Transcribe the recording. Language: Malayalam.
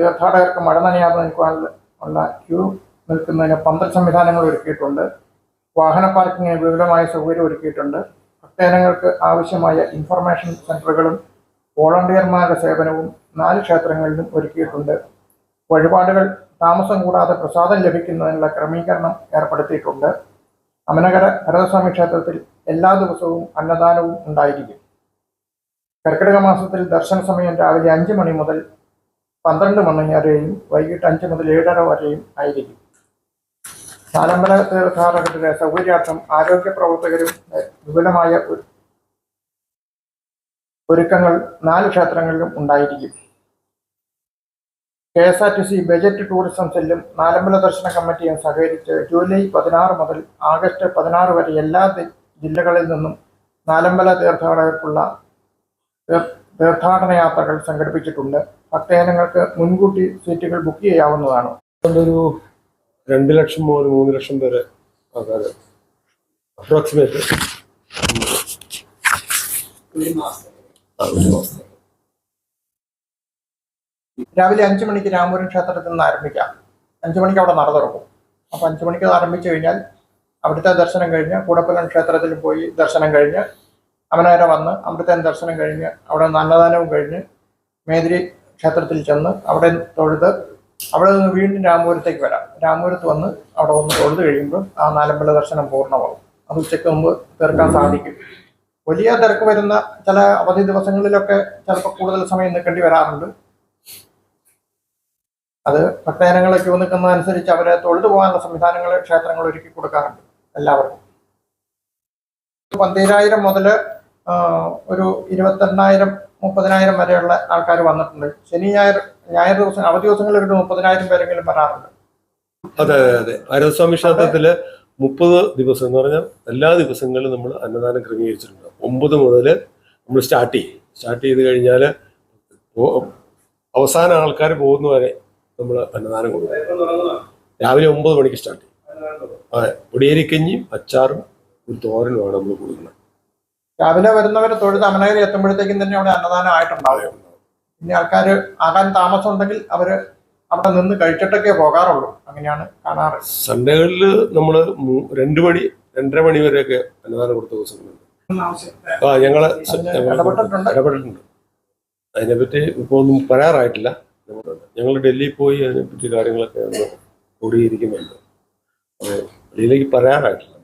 തീർത്ഥാടകർക്ക് മഴ നനയാതെ നിൽക്കുവാനുള്ള ഉള്ള ക്യൂ നിൽക്കുന്നതിന് പന്തൽ സംവിധാനങ്ങൾ ഒരുക്കിയിട്ടുണ്ട്. വാഹന പാർക്കിങ്ങിന് വിപുലമായ സൗകര്യം ഒരുക്കിയിട്ടുണ്ട്. ഭക്തജനങ്ങൾക്ക് ആവശ്യമായ ഇൻഫർമേഷൻ സെന്ററുകളും വോളണ്ടിയർമാരുടെ സേവനവും നാല് ക്ഷേത്രങ്ങളിലും ഒരുക്കിയിട്ടുണ്ട്. വഴിപാടുകൾ താമസം കൂടാതെ പ്രസാദം ലഭിക്കുന്നതിനുള്ള ക്രമീകരണം ഏർപ്പെടുത്തിയിട്ടുണ്ട്. അമനകര ഭരതസ്വാമി ക്ഷേത്രത്തിൽ എല്ലാ ദിവസവും അന്നദാനവും ഉണ്ടായിരിക്കും. കർക്കിടക മാസത്തിൽ ദർശന സമയം രാവിലെ അഞ്ച് മണി മുതൽ പന്ത്രണ്ട് മണിവരെയും വൈകിട്ട് അഞ്ച് മുതൽ ഏഴര വരെയും ആയിരിക്കും. നാലമ്പല തീർത്ഥാടകരുടെ സൗകര്യാർത്ഥം ആരോഗ്യ പ്രവർത്തകരും വിപുലമായ ഒരുക്കങ്ങൾ നാല് ക്ഷേത്രങ്ങളിലും ഉണ്ടായിരിക്കും. K S R T C budget tourism സെല്ലും നാലമ്പല ദർശന കമ്മിറ്റിയും സഹകരിച്ച് ജൂലൈ പതിനാറ് മുതൽ ആഗസ്റ്റ് പതിനാറ് വരെ എല്ലാ ജില്ലകളിൽ നിന്നും നാലമ്പല തീർത്ഥാടകർക്കുള്ള തീർ- തീർത്ഥാടന യാത്രകൾ സംഘടിപ്പിച്ചിട്ടുണ്ട്. ഭക്തജനങ്ങൾക്ക് മുൻകൂട്ടി സീറ്റുകൾ ബുക്ക് ചെയ്യാവുന്നതാണ്. ഒരു രണ്ട് ലക്ഷം മുതൽ മൂന്ന് ലക്ഷം വരെ ആൾക്കാർ അപ്രോക്സിമേറ്റ് രാവിലെ അഞ്ചു മണിക്ക് രാമപുരം ക്ഷേത്രത്തിൽ നിന്ന് ആരംഭിക്കാം. അഞ്ചു മണിക്ക് അവിടെ നട തുറക്കും. അപ്പോൾ അഞ്ചു മണിക്ക് ആരംഭിച്ചു കഴിഞ്ഞാൽ അവിടുത്തെ ദർശനം കഴിഞ്ഞ് കൂടപ്പലം ക്ഷേത്രത്തിൽ പോയി ദർശനം കഴിഞ്ഞ് അമനവരെ വന്ന് അമൃതൻ ദർശനം കഴിഞ്ഞ് അവിടെ നിന്ന് അന്നദാനവും കഴിഞ്ഞ് മേതിരി ക്ഷേത്രത്തിൽ ചെന്ന് അവിടെ തൊഴുത് അവിടെ നിന്ന് വീണ്ടും രാമപുരത്തേക്ക് വരാം. രാമപുരത്ത് വന്ന് അവിടെ ഒന്ന് തൊഴുത് കഴിയുമ്പോൾ ആ നാലമ്പല ദർശനം പൂർണമാകും. അത് ഉച്ചയ്ക്ക് മുമ്പ് തീർക്കാൻ സാധിക്കും. വലിയ തിരക്ക് വരുന്ന ചില അവധി ദിവസങ്ങളിലൊക്കെ ചിലപ്പോൾ കൂടുതൽ സമയം നിൽക്കേണ്ടി വരാറുണ്ട്. അത് ഭക്തജനങ്ങൾ ക്യൂ നിൽക്കുന്നതനുസരിച്ച് അവരെ തൊഴുതു പോകാനുള്ള സംവിധാനങ്ങൾ ക്ഷേത്രങ്ങൾ ഒരുക്കി കൊടുക്കാറുണ്ട് എല്ലാവർക്കും. പന്തീരായിരം മുതൽ ഒരു ഇരുപത്തെണ്ണായിരം മുപ്പതിനായിരം വരെയുള്ള ആൾക്കാർ വന്നിട്ടുണ്ട്. ശനി ഞായർ ഞായർ ദിവസം അവധി ദിവസങ്ങളിൽ ഒരു മുപ്പതിനായിരം പേരെങ്കിലും വരാറുണ്ട്. അതെ അതെ അതെ. ആരസ്വാമി ക്ഷേത്രത്തിൽ മുപ്പത് ദിവസം എന്ന് പറഞ്ഞാൽ എല്ലാ ദിവസങ്ങളിലും നമ്മൾ അന്നദാനം ക്രമീകരിച്ചിട്ടുണ്ട്. ഒമ്പത് മുതൽ നമ്മൾ സ്റ്റാർട്ട് ചെയ്യും. സ്റ്റാർട്ട് ചെയ്ത് കഴിഞ്ഞാൽ അവസാന ആൾക്കാർ പോകുന്ന വരെ നമ്മൾ അന്നദാനം കൊടുക്കും. രാവിലെ ഒമ്പത് മണിക്ക് സ്റ്റാർട്ട് ചെയ്യും. അതെ പൊടിയേരിക്കഞ്ഞിയും അച്ചാറും ഒരു തോരനുമാണ് നമ്മൾ കൊടുക്കുന്നത്. രാവിലെ വരുന്നവർ തൊഴുത് അമനഗിരി എത്തുമ്പോഴത്തേക്കും തന്നെ അവിടെ അന്നദാനം ആയിട്ടുണ്ടാവും. ഇനി ആൾക്കാർ ആകാൻ താമസം ഉണ്ടെങ്കിൽ അവർ അവിടെ നിന്ന് കഴിച്ചിട്ടൊക്കെ പോകാറുള്ളൂ. അങ്ങനെയാണ് കാണാറ്. സൺഡേകളിൽ നമ്മൾ രണ്ട് മണി രണ്ടര മണി വരെയൊക്കെ അന്നദാനം കൊടുത്ത ദിവസങ്ങളുണ്ട്. ആ ഞങ്ങൾ ഇടപെട്ടിട്ടുണ്ട്. അതിനെപ്പറ്റി ഇപ്പോൾ ഒന്നും പറയാറായിട്ടില്ല. ഞങ്ങൾ ഡൽഹിയിൽ പോയി അതിനെപ്പറ്റി കാര്യങ്ങളൊക്കെ ഒന്ന് കൂടിയിരിക്കുന്നുണ്ട് അപ്പോൾ ഡൽഹിയിലേക്ക് പറയാറായിട്ടില്ല.